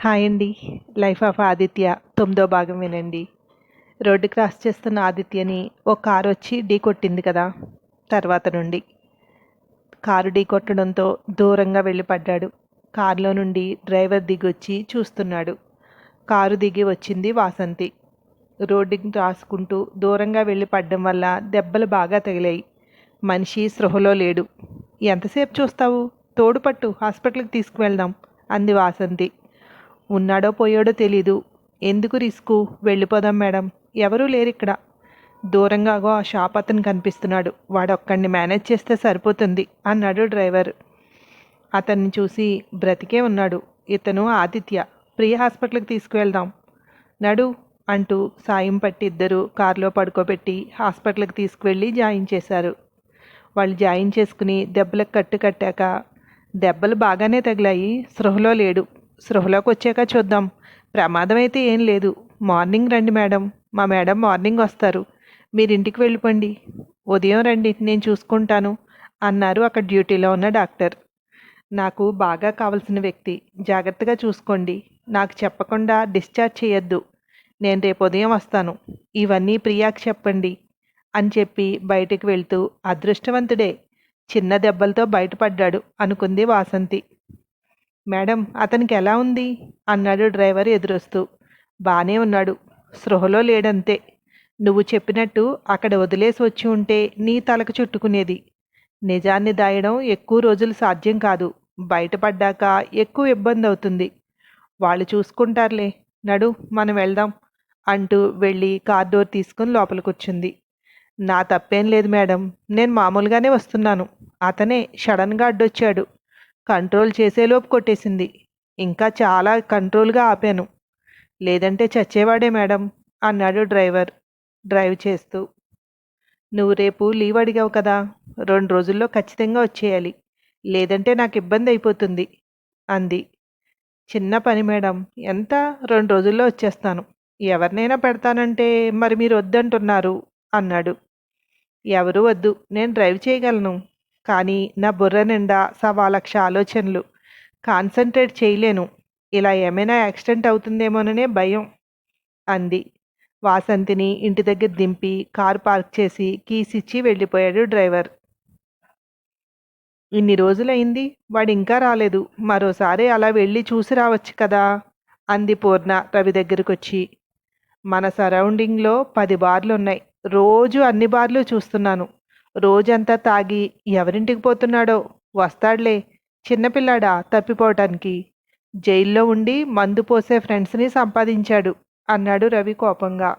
Hi అండి. Life of Aditya తొమ్మిదో భాగం వినండి. రోడ్డు క్రాస్ చేస్తున్న ఆదిత్యని ఓ కారు వచ్చి ఢీ కొట్టింది కదా తర్వాత నుండి. కారు ఢీ కొట్టడంతో దూరంగా వెళ్ళి పడ్డాడు కారులో నుండి డ్రైవర్ దిగి వచ్చి చూస్తున్నాడు. కారు దిగి వచ్చింది వాసంతి. రోడ్డుకి రాసుకుంటూ దూరంగా వెళ్ళి పడ్డం వల్ల దెబ్బలు బాగా తగిలాయి. మనిషి సృహలో లేడు. ఎంతసేపు చూస్తావు? తోడుపట్టు హాస్పిటల్కి తీసుకువెళ్దాం అంది వాసంతి. ఉన్నాడో పోయాడో తెలీదు. ఎందుకు రిస్కు? వెళ్ళిపోదాం మేడం. ఎవరూ లేరు ఇక్కడ దూరంగాగో ఆ షాప్ అతను కనిపిస్తున్నాడు. వాడొక్కడిని మేనేజ్ చేస్తే సరిపోతుంది అన్నాడు డ్రైవర్. అతన్ని చూసి బ్రతికే ఉన్నాడు. ఇతను ఆదిత్య. ప్రియ హాస్పిటల్కి తీసుకువెళ్దాం. నడు అంటూ సాయం పట్టి ఇద్దరు కారులో పడుకోబెట్టి హాస్పిటల్కి తీసుకువెళ్ళి జాయిన్ చేశారు. వాళ్ళు జాయిన్ చేసుకుని దెబ్బలకు కట్టు కట్టాక దెబ్బలు బాగానే తగిలాయి. స్పృహలో లేడు. సృహలోకి వచ్చాక చూద్దాం. ప్రమాదం అయితే ఏం లేదు. మార్నింగ్ రండి మేడం. మా మేడం మార్నింగ్ వస్తారు. మీరు ఇంటికి వెళ్ళిపోండి. ఉదయం రండి. నేను చూసుకుంటాను అన్నారు అక్కడ డ్యూటీలో ఉన్న డాక్టర్. నాకు బాగా కావలసిన వ్యక్తి. జాగ్రత్తగా చూసుకోండి. నాకు చెప్పకుండా డిశ్చార్జ్ చేయొద్దు. నేను రేపు ఉదయం వస్తాను. ఇవన్నీ ప్రియాకి చెప్పండి అని చెప్పి బయటికి వెళ్తూ అదృష్టవంతుడే. చిన్న దెబ్బలతో బయటపడ్డాడు అనుకుంది వాసంతి. మేడం అతనికి ఎలా ఉంది? అన్నాడు డ్రైవర్ ఎదురొస్తూ. బానే ఉన్నాడు. స్పృహలో లేడంతే. నువ్వు చెప్పినట్టు అక్కడ వదిలేసి వచ్చి ఉంటే నీ తలకు చుట్టుకునేది. నిజాన్ని దాయడం ఎక్కువ రోజులు సాధ్యం కాదు. బయటపడ్డాక ఎక్కువ ఇబ్బంది అవుతుంది. వాళ్ళు చూసుకుంటారులే. నడు మనం వెళ్దాం అంటూ వెళ్ళి కార్ డోర్ తీసుకుని లోపలికి వచ్చింది నా తప్పేం లేదు మేడం. నేను మామూలుగానే వస్తున్నాను. అతనే సడన్గా అడ్డొచ్చాడు. కంట్రోల్ చేసేలోపు కొట్టేసింది. ఇంకా చాలా కంట్రోల్గా ఆపాను. లేదంటే చచ్చేవాడే మేడం అన్నాడు డ్రైవర్. డ్రైవ్ చేస్తూ. నువ్వు రేపు లీవ్ అడిగావు కదా రెండు రోజుల్లో ఖచ్చితంగా వచ్చేయాలి. లేదంటే నాకు ఇబ్బంది అయిపోతుంది అంది. చిన్న పని మేడం ఎంత? రెండు రోజుల్లో వచ్చేస్తాను. ఎవరినైనా పెడతానంటే మరి మీరు వద్దంటున్నారు అన్నాడు. ఎవరు వద్దు నేను డ్రైవ్ చేయగలను కానీ నా బుర్ర నిండా సవా లక్ష ఆలోచనలు. కాన్సన్ట్రేట్ చేయలేను. ఇలా ఏమైనా యాక్సిడెంట్ అవుతుందేమోననే భయం అంది. వాసంతిని ఇంటి దగ్గర దింపి కారు పార్క్ చేసి కీస్ ఇచ్చి వెళ్ళిపోయాడు డ్రైవర్. ఇన్ని రోజులైంది వాడు ఇంకా రాలేదు. మరోసారి అలా వెళ్ళి చూసి రావచ్చు కదా అంది పూర్ణ రవి దగ్గరకొచ్చి. మన సరౌండింగ్లో పది బార్లు ఉన్నాయి రోజు అన్ని బార్లు చూస్తున్నాను. రోజంతా తాగి ఎవరింటికి పోతున్నాడో? వస్తాడులే. చిన్నపిల్లాడా తప్పిపోవటానికి. జైల్లో ఉండి మందు పోసే ఫ్రెండ్స్ని సంపాదించాడు అన్నాడు రవి కోపంగా.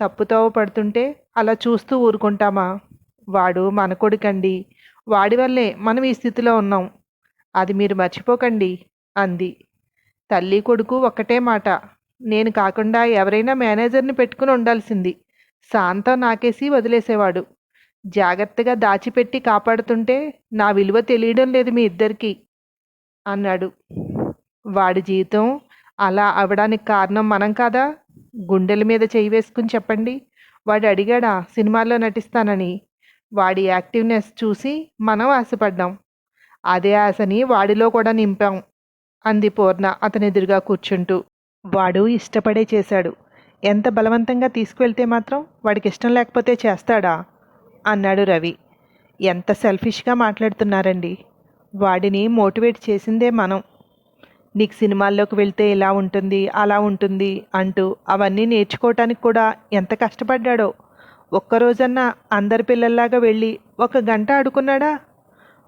తప్పుతోవ పడుతుంటే అలా చూస్తూ ఊరుకుంటామా? వాడు మన కొడుకండి. వాడి వల్లే మనం ఈ స్థితిలో ఉన్నాం. అది మీరు మర్చిపోకండి అంది. తల్లి కొడుకు ఒక్కటే మాట. నేను కాకుండా ఎవరైనా మేనేజర్ని పెట్టుకుని ఉండాల్సింది. శాంతం నాకేసి వదిలేసేవాడు. జాగ్రత్తగా దాచిపెట్టి కాపాడుతుంటే నా విలువ తెలియడం లేదు మీ ఇద్దరికి అన్నాడు. వాడి జీవితం అలా అవడానికి కారణం మనం కాదా? గుండెల మీద చేయి వేసుకుని చెప్పండి. వాడు అడిగాడా సినిమాల్లో నటిస్తానని. వాడి యాక్టివ్నెస్ చూసి మనం ఆశపడ్డాం. అదే ఆశని వాడిలో కూడా నింపాం అంది పూర్ణ అతని ఎదురుగా కూర్చుంటూ. వాడు ఇష్టపడే చేశాడు. ఎంత బలవంతంగా తీసుకువెళ్తే మాత్రం వాడికి ఇష్టం లేకపోతే చేస్తాడా? అన్నాడు రవి. ఎంత సెల్ఫిష్గా మాట్లాడుతున్నారండి. వాడిని మోటివేట్ చేసిందే మనం. నీకు సినిమాల్లోకి వెళ్తే ఇలా ఉంటుంది అలా ఉంటుంది అంటూ అవన్నీ నేర్చుకోవటానికి కూడా ఎంత కష్టపడ్డాడో. ఒక్కరోజన్నా అందరి పిల్లల్లాగా వెళ్ళి ఒక గంట ఆడుకున్నాడా?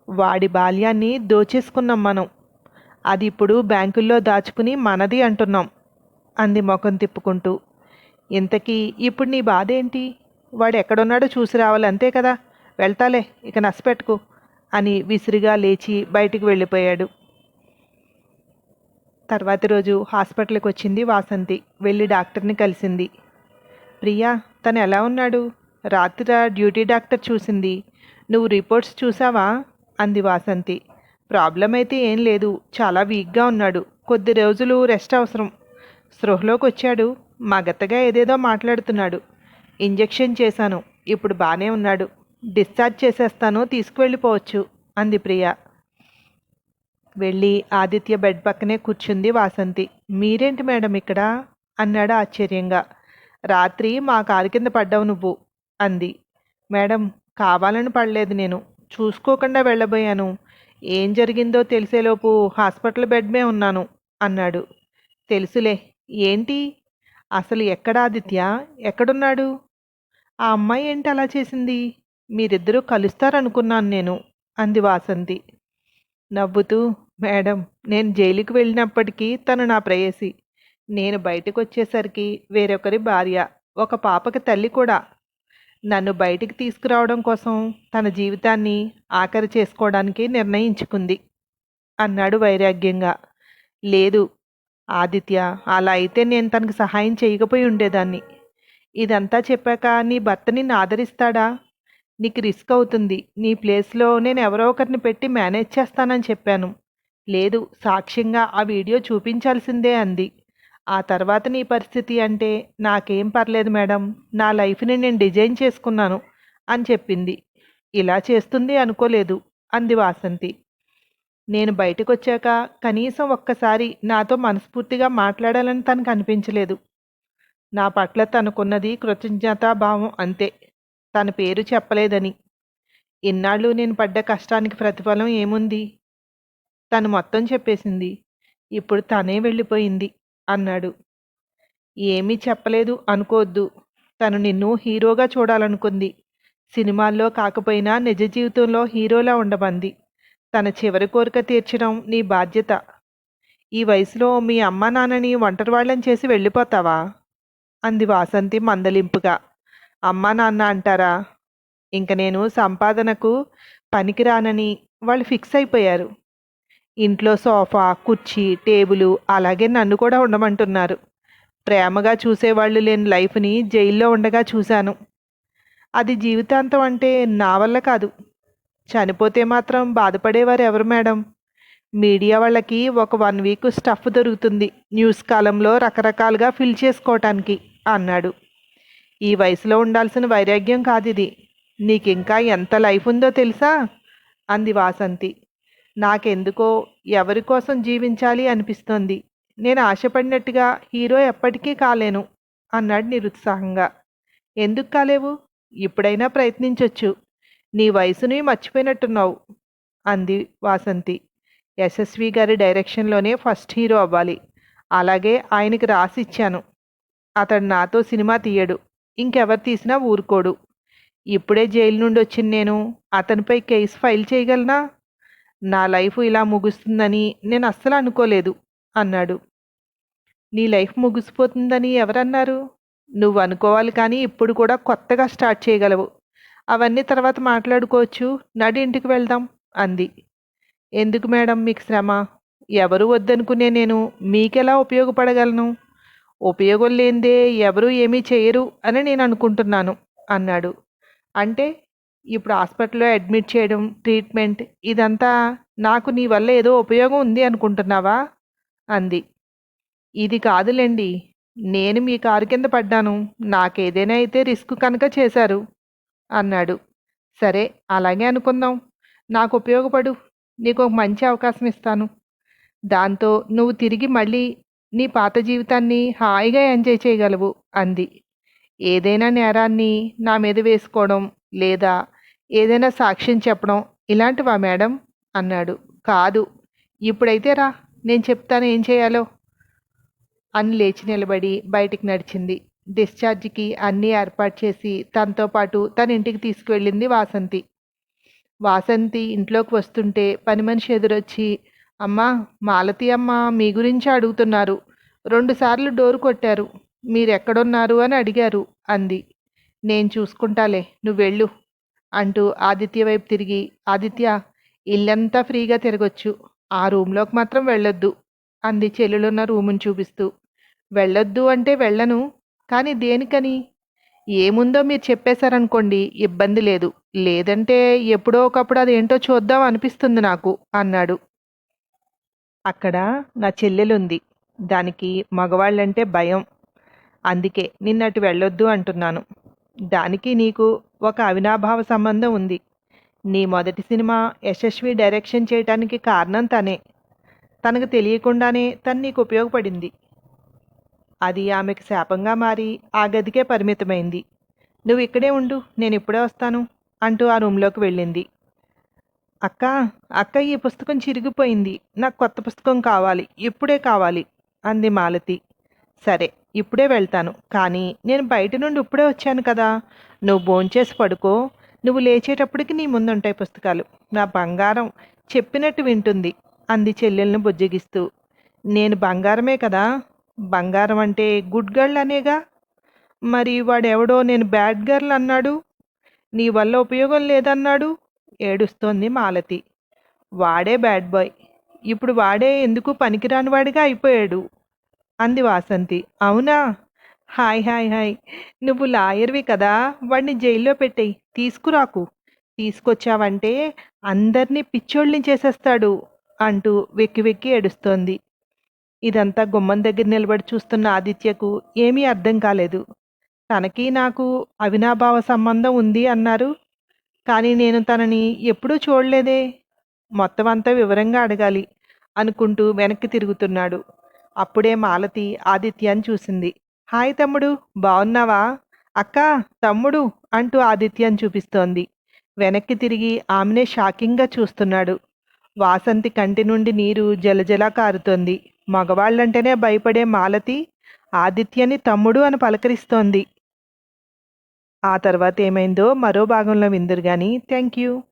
వాడి బాల్యాన్ని దోచేసుకున్నాం మనం. అది ఇప్పుడు బ్యాంకుల్లో దాచుకుని మనది అంటున్నాం. అంది ముఖం తిప్పుకుంటూ. ఇంతకీ ఇప్పుడు నీ బాధ ఏంటి వాడు ఎక్కడున్నాడో చూసి రావాలి అంతే కదా? వెళ్తాలే ఇక నష్టపెట్టుకు అని విసిరిగా లేచి బయటికి వెళ్ళిపోయాడు. తర్వాతి రోజు హాస్పిటల్కి వచ్చింది వాసంతి వెళ్ళి డాక్టర్ని కలిసింది. ప్రియా తను ఎలా ఉన్నాడు? రాత్రి డ్యూటీ డాక్టర్ చూసింది. నువ్వు రిపోర్ట్స్ చూసావా? అంది వాసంతి. ప్రాబ్లం అయితే ఏం లేదు చాలా వీక్గా ఉన్నాడు కొద్ది రోజులు రెస్ట్ అవసరం. స్పృహలోకి వచ్చాడు మగతగా ఏదేదో మాట్లాడుతున్నాడు. ఇంజెక్షన్ చేశాను. ఇప్పుడు బాగానే ఉన్నాడు. డిశ్చార్జ్ చేసేస్తాను తీసుకువెళ్ళిపోవచ్చు అంది ప్రియ. వెళ్ళి ఆదిత్య బెడ్ పక్కనే కూర్చుంది వాసంతి. మీరేంటి మేడం ఇక్కడ? అన్నాడు ఆశ్చర్యంగా. రాత్రి మా కారు కింద పడ్డావు నువ్వు అంది. మేడం కావాలని పడలేదు నేను. చూసుకోకుండా వెళ్ళబోయాను. ఏం జరిగిందో తెలిసేలోపు హాస్పిటల్ బెడ్ మే ఉన్నాను అన్నాడు. తెలుసులే. ఏంటి? అసలు ఎక్కడ ఆదిత్య? ఎక్కడున్నాడు? ఆ అమ్మాయి ఏంటి అలా చేసింది? మీరిద్దరూ కలుస్తారనుకున్నాను నేను అంది వాసంతి. నవ్వుతూ మేడం నేను జైలుకి వెళ్ళినప్పటికీ తను నా ప్రేయసి. నేను బయటకు వచ్చేసరికి వేరొకరి భార్య ఒక పాపకి తల్లి కూడా. నన్ను బయటికి తీసుకురావడం కోసం తన జీవితాన్ని ఆఖరి చేసుకోవడానికి నిర్ణయించుకుంది అన్నాడు వైరాగ్యంగా. లేదు ఆదిత్య అలా అయితే నేను తనకు సహాయం చేయకపోయి ఉండేదాన్ని. ఇదంతా చెప్పాక నీ భర్త నిన్ను ఆదరిస్తాడా? నీకు రిస్క్ అవుతుంది. నీ ప్లేస్లో నేను ఎవరో ఒకరిని పెట్టి మేనేజ్ చేస్తానని చెప్పాను. లేదు సాక్ష్యంగా ఆ వీడియో చూపించాల్సిందే అంది. ఆ తర్వాత నీ పరిస్థితి అంటే నాకేం పర్లేదు మేడం. నా లైఫ్ని నేను డిజైన్ చేసుకున్నాను అని చెప్పింది. ఇలా చేస్తుంది అనుకోలేదు అంది వాసంతి. నేను బయటకు వచ్చాక కనీసం ఒక్కసారి నాతో మనస్ఫూర్తిగా మాట్లాడాలని తనకు అనిపించలేదు. నా పట్ల తనకున్నది కృతజ్ఞతాభావం అంతే. తన పేరు చెప్పలేదని. ఇన్నాళ్ళు నేను పడ్డ కష్టానికి ప్రతిఫలం ఏముంది? తను మొత్తం చెప్పేసింది. ఇప్పుడు తనే వెళ్ళిపోయింది అన్నాడు. ఏమీ చెప్పలేదు అనుకోవద్దు. తను నిన్ను హీరోగా చూడాలనుకుంది. సినిమాల్లో కాకపోయినా నిజ జీవితంలో హీరోలా ఉండబంది తన చివరి కోరిక తీర్చడం నీ బాధ్యత. ఈ వయసులో మీ అమ్మ నాన్నని ఒంటరి వాళ్ళని చేసి వెళ్ళిపోతావా? అంది వాసంతి మందలింపుగా. అమ్మా నాన్న అంటారా? ఇంక నేను సంపాదనకు పనికిరానని వాళ్ళు ఫిక్స్ అయిపోయారు. ఇంట్లో సోఫా కుర్చీ టేబుల్ అలాగే నన్ను కూడా ఉండమంటున్నారు. ప్రేమగా చూసేవాళ్ళు లేని లైఫ్ని జైల్లో ఉండగా చూశాను. అది జీవితాంతం అంటే నా వల్ల కాదు. చనిపోతే మాత్రం బాధపడేవారు ఎవరు మేడం? మీడియా వాళ్ళకి ఒక వన్ వీక్ స్టఫ్ దొరుకుతుంది. న్యూస్ కాలంలో రకరకాలుగా ఫిల్ చేసుకోవటానికి అన్నాడు. ఈ వయసులో ఉండాల్సిన వైరాగ్యం కాదు ఇది నీకు ఇంకా ఎంత లైఫ్ ఉందో తెలుసా? అంది వాసంతి. నాకెందుకో ఎవరి కోసం జీవించాలి అనిపిస్తోంది. నేను ఆశపడినట్టుగా హీరో ఎప్పటికీ కాలేను అన్నాడు నిరుత్సాహంగా. ఎందుకు కాలేవు? ఇప్పుడైనా ప్రయత్నించవచ్చు నీ వయసుని మర్చిపోయినట్టున్నావు అంది వాసంతి. యశస్వి గారి డైరెక్షన్లోనే ఫస్ట్ హీరో అవ్వాలి. అలాగే ఆయనకి రాసి ఇచ్చాను. అతడు నాతో సినిమా తీయడు. ఇంకెవరు తీసినా ఊరుకోడు. ఇప్పుడే జైలు నుండి వచ్చిన నేను. అతనిపై కేసు ఫైల్ చేయగలనా? నా లైఫ్ ఇలా ముగుస్తుందని నేను అస్సలు అనుకోలేదు అన్నాడు. నీ లైఫ్ ముగిసిపోతుందని ఎవరన్నారు? నువ్వు అనుకోవాలి కానీ ఇప్పుడు కూడా కొత్తగా స్టార్ట్ చేయగలవు. అవన్నీ తర్వాత మాట్లాడుకోవచ్చు. నడి ఇంటికి వెళ్దాం అంది. ఎందుకు మేడం మీకు శ్రమ? ఎవరు వద్దనుకునే నేను? మీకెలా ఉపయోగపడగలను? ఉపయోగం లేనిదే ఎవరు ఏమీ చేయరు అని నేను అనుకుంటున్నాను అన్నాడు. అంటే ఇప్పుడు హాస్పిటల్లో అడ్మిట్ చేయడం ట్రీట్మెంట్ ఇదంతా నాకు నీ వల్ల ఏదో ఉపయోగం ఉంది అనుకుంటున్నావా? అంది. ఇది కాదులేండి. నేను మీ కారు కింద పడ్డాను. నాకేదైనా అయితే రిస్క్ కనుక చేశారు. అన్నాడు. సరే అలాగే అనుకుందాం. నాకు ఉపయోగపడు. నీకు ఒక మంచి అవకాశం ఇస్తాను. దాంతో నువ్వు తిరిగి మళ్ళీ నీ పాత జీవితాన్ని హాయిగా ఎంజాయ్ చేయగలవు అంది. ఏదైనా నేరాన్ని నా మీద వేసుకోవడం లేదా ఏదైనా సాక్ష్యం చెప్పడం ఇలాంటివా మేడం? అన్నాడు. కాదు. ఇప్పుడైతే రా. నేను చెప్తాను ఏం చేయాలో. అని లేచి నిలబడి బయటికి నడిచింది. డిశ్చార్జ్కి అన్నీ ఏర్పాటు చేసి తనతో పాటు తన ఇంటికి తీసుకువెళ్ళింది వాసంతి. వాసంతి ఇంట్లోకి వస్తుంటే పని మనిషి ఎదురొచ్చి అమ్మా మాలతి అమ్మ మీ గురించి అడుగుతున్నారు. రెండుసార్లు డోరు కొట్టారు. మీరు ఎక్కడున్నారు అని అడిగారు అంది. నేను చూసుకుంటాలే నువ్వు వెళ్ళు అంటూ ఆదిత్య వైపు తిరిగి ఆదిత్య ఇల్లంతా ఫ్రీగా తిరగొచ్చు. ఆ రూమ్లోకి మాత్రం వెళ్ళొద్దు అంది చెల్లులున్న రూముని చూపిస్తూ. వెళ్ళొద్దు అంటే వెళ్ళను కానీ దేనికని? ఏముందో మీరు చెప్పేశారనుకోండి ఇబ్బంది లేదు. లేదంటే ఎప్పుడో ఒకప్పుడు అది ఏంటో చూద్దాం అనిపిస్తుంది నాకు అన్నాడు. అక్కడ నా చెల్లెలుంది. దానికి మగవాళ్ళంటే భయం. అందుకే నిన్నటి వెళ్ళొద్దు అంటున్నాను. దానికి నీకు ఒక అవినాభావ సంబంధం ఉంది. నీ మొదటి సినిమా యశస్వి డైరెక్షన్ చేయటానికి కారణం తనే. తనకు తెలియకుండానే తను నీకు ఉపయోగపడింది. అది ఆమెకు శాపంగా మారి ఆ గదికే పరిమితమైంది. నువ్వు ఇక్కడే ఉండు నేను ఇప్పుడే వస్తాను అంటూ ఆ రూమ్లోకి వెళ్ళింది. అక్క అక్క ఈ పుస్తకం చిరిగిపోయింది. నాకు కొత్త పుస్తకం కావాలి ఇప్పుడే కావాలి అంది మాలతి. సరే ఇప్పుడే వెళ్తాను కానీ నేను బయట నుండి ఇప్పుడే వచ్చాను కదా. నువ్వు భోంచేసి పడుకో. నువ్వు లేచేటప్పటికి నీ ముందుంటాయి పుస్తకాలు. నా బంగారం చెప్పినట్టు వింటుంది అంది చెల్లెల్ని బుజ్జగిస్తూ. నేను బంగారమే కదా బంగారం అంటే గుడ్ గర్ల్ అనేగా? మరి వాడెవడో నేను బ్యాడ్ గర్ల్ అన్నాడు. నీ వల్ల ఉపయోగం లేదన్నాడు. ఏడుస్తోంది మాలతి. వాడే బ్యాడ్ బాయ్. ఇప్పుడు వాడే ఎందుకు పనికిరాని వాడిగా అయిపోయాడు? అంది వాసంతి. అవునా? Hi hi hi. నువ్వు లాయర్వి కదా. వాడిని జైల్లో పెట్టేయి. తీసుకురాకు. తీసుకొచ్చావంటే అందరినీ పిచ్చోళ్ళని చేసేస్తాడు అంటూ వెక్కి వెక్కి ఏడుస్తోంది. ఇదంతా గుమ్మం దగ్గర నిలబడి చూస్తున్న ఆదిత్యకు ఏమీ అర్థం కాలేదు. తనకి నాకు అవినాభావ సంబంధం ఉంది అన్నారు. కానీ నేను తనని ఎప్పుడూ చూడలేదే. మొత్తం అంతా వివరంగా అడగాలి అనుకుంటూ వెనక్కి తిరుగుతున్నాడు. అప్పుడే మాలతి ఆదిత్యాన్ని చూసింది. హాయ్ తమ్ముడు బాగున్నావా అక్క తమ్ముడు అంటూ ఆదిత్యాన్ని చూపిస్తోంది. వెనక్కి తిరిగి ఆమెనే షాకింగ్గా చూస్తున్నాడు. వాసంతి కంటి నుండి నీరు జలజలా కారుతోంది. మగవాళ్ళంటేనే భయపడే మాలతి ఆదిత్యని తమ్ముడు అని పలకరిస్తోంది. ఆ తర్వాత ఏమైందో మరో భాగంలో విందురు కానీ థ్యాంక్ యూ.